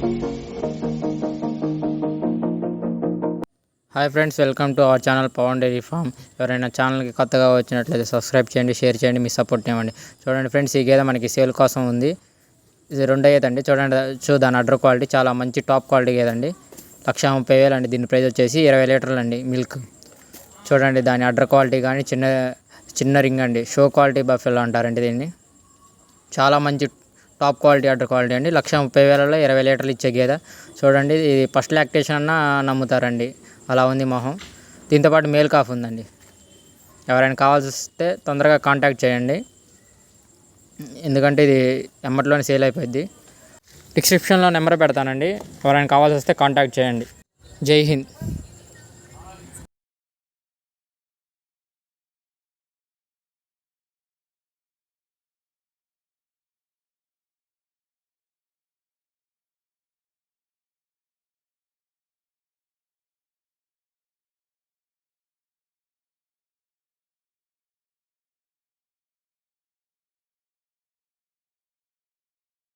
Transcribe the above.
Hi friends welcome to our channel Pavan dairy farm ఎవరైనా ఛానల్కి కొత్తగా వచ్చినట్లయితే సబ్స్క్రైబ్ చేయండి షేర్ చేయండి మీ సపోర్ట్ ఇవ్వండి. చూడండి ఫ్రెండ్స్ ఈ గేదె మనకి సేల్ కోసం ఉంది. ఇది రెండో అండి చూడండి చూ దాని అడ్డర్ క్వాలిటీ చాలా మంచి టాప్ క్వాలిటీ గేదండి లక్ష ముప్పై వేలు అండి. దీని ప్రైస్ వచ్చేసి ఇరవై లీటర్లు అండి మిల్క్ చూడండి దాని అడ్డర్ క్వాలిటీ కానీ చిన్న చిన్న రింగ్ అండి. షో క్వాలిటీ బఫెల్ అంటారండి దీన్ని. చాలా మంచి టాప్ క్వాలిటీ వాటర్ క్వాలిటీ అండి. లక్ష ముప్పై వేలలో ఇరవై లీటర్లు ఇచ్చే గేదె. చూడండి ఇది ఫస్ట్ లాక్టేషన్ అన్న నమ్ముతారండి. అలా ఉంది మొహం. దీంతోపాటు మేల్ కాఫ్ ఉందండి. ఎవరైనా కావాల్సి వస్తే తొందరగా కాంటాక్ట్ చేయండి. ఎందుకంటే ఇది ఎమ్మట్లోనే సేల్ అయిపోద్ది డిస్క్రిప్షన్లో నెంబర్ పెడతానండి. ఎవరైనా కావాల్సి వస్తే కాంటాక్ట్ చేయండి. జై హింద్.